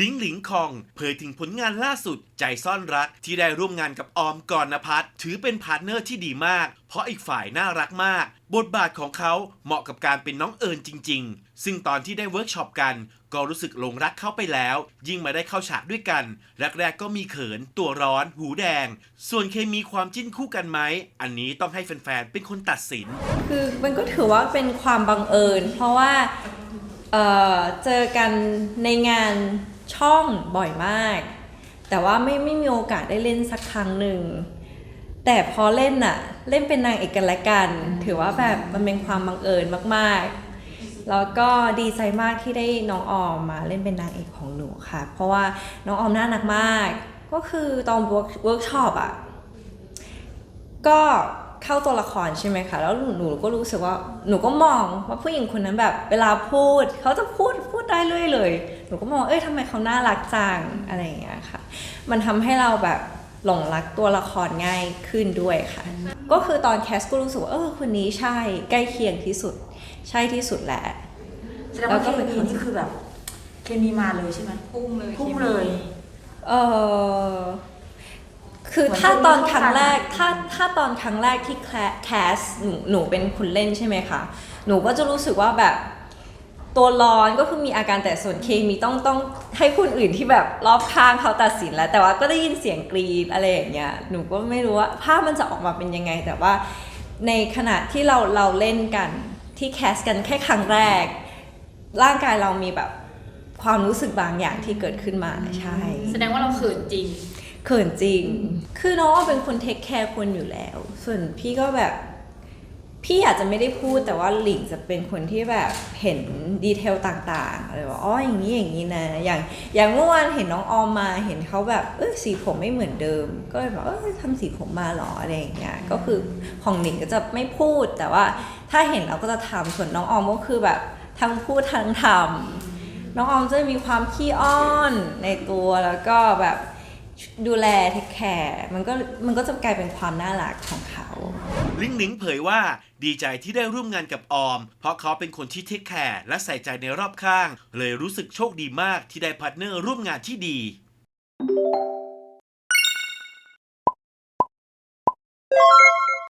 ลิงหลิงคองเผยถึงผลงานล่าสุดใจซ่อนรักที่ได้ร่วมงานกับออมกรณพัฒน์ถือเป็นพาร์ทเนอร์ที่ดีมาก เพราะอีกฝ่ายน่ารักมาก บทบาทของเขาเหมาะกับการเป็นน้องเอิญจริง ๆ ซึ่งตอนที่ได้เวิร์กช็อปกันก็รู้สึกหลงรักเข้าไปแล้ว ยิ่งมาได้เข้าฉากด้วยกันแรกๆก็มีเขิน ตัวร้อน หูแดง ส่วนเคมีความจิ้นคู่กันไหม อันนี้ต้องให้แฟนๆเป็นคนตัดสิน คือมันก็ถือว่าเป็นความบังเอิญ เพราะว่าเอ่อเจอกันในงาน ช่องบ่อยมาก แต่ว่าไม่ไม่มีโอกาสได้เล่นสักครั้งหนึ่ง แต่พอเล่นน่ะเล่นเป็นนางเอกกันและกัน ถือว่าแบบมันเป็นความบังเอิญมากๆ แล้วก็ดีใจมากที่ได้น้องออมมาเล่นเป็นนางเอกของหนูค่ะ เพราะว่าน้องออมน่ารักมาก ก็คือตอนเวิร์กช็อปอะก็ เข้าตัวละครใช่ไหมคะ แล้วหนูหนูก็รู้สึกว่าหนูก็มองว่าผู้หญิงคนนั้นแบบ เวลาพูดเขาจะพูดพูดได้เรื่อยเลย หนูก็มองเอ้ยทำไมเขาน่ารักจังอะไรอย่างเงี้ยค่ะ มันทำให้เราแบบหลงรักตัวละครง่ายขึ้นด้วยค่ะ ก็คือตอนแคสก็รู้สึกว่าเออคนนี้ใช่ใกล้เคียงที่สุด ใช่ที่สุดแหละแสดงว่าเคมีนี่คือแบบเคมีมาเลยใช่ไหมพุ่งเลยพุ่งเลย เออ คือเหมือนถ้าตอนครั้งแรกเข้ากันถ้าถ้าตอนครั้งแรกที่แคแคสหนูหนูเป็นคนเล่นใช่ไหมคะ หนูก็จะรู้สึกว่าแบบตัวร้อนก็คือมีอาการแต่ส่วนเคมีต้องต้องให้คนอื่นที่แบบรอบข้างเขาตัดสินแล้ว แต่ว่าก็ได้ยินเสียงกรีดอะไรอย่างเงี้ยหนูก็ไม่รู้ว่าภาพมันจะออกมาเป็นยังไง แต่ว่าในขณะที่เราเราเล่นกันที่แคสกันแค่ครั้งแรก ร่างกายเรามีแบบความรู้สึกบางอย่างที่เกิดขึ้นมาใช่ แสดงว่าเราเขินจริง เขินจริง คือน้องอ้อมเป็นคนเทคแคร์คนอยู่แล้ว ส่วนพี่ก็แบบ พี่อาจจะไม่ได้พูดแต่ว่าหลิงจะเป็นคนที่แบบเห็นดีเทลต่างๆอะไรว่าอ๋ออย่างนี้อย่างนี้นะ อย่างอย่างเมื่อวานเห็นน้องออมมาเห็นเขาแบบเออสีผมไม่เหมือนเดิม ก็เลยบอกเออทำสีผมมาเหรออะไรอย่างเงี้ยก็คือของหลิงก็จะไม่พูดแต่ว่าถ้าเห็นเราก็จะทำส่วนน้องออมก็คือแบบทั้งพูดทั้งทำน้องออมจะมีความขี้อ้อนในตัวแล้วก็แบบ ดูแลเทคแคร์มันก็มันก็จะกลายเป็นความน่ารักของเขา ลิงหลิงเผยว่าดีใจที่ได้ร่วมงานกับออม เพราะเขาเป็นคนที่เทคแคร์และใส่ใจในรอบข้าง เลยรู้สึกโชคดีมากที่ได้พาร์ทเนอร์ร่วมงานที่ดี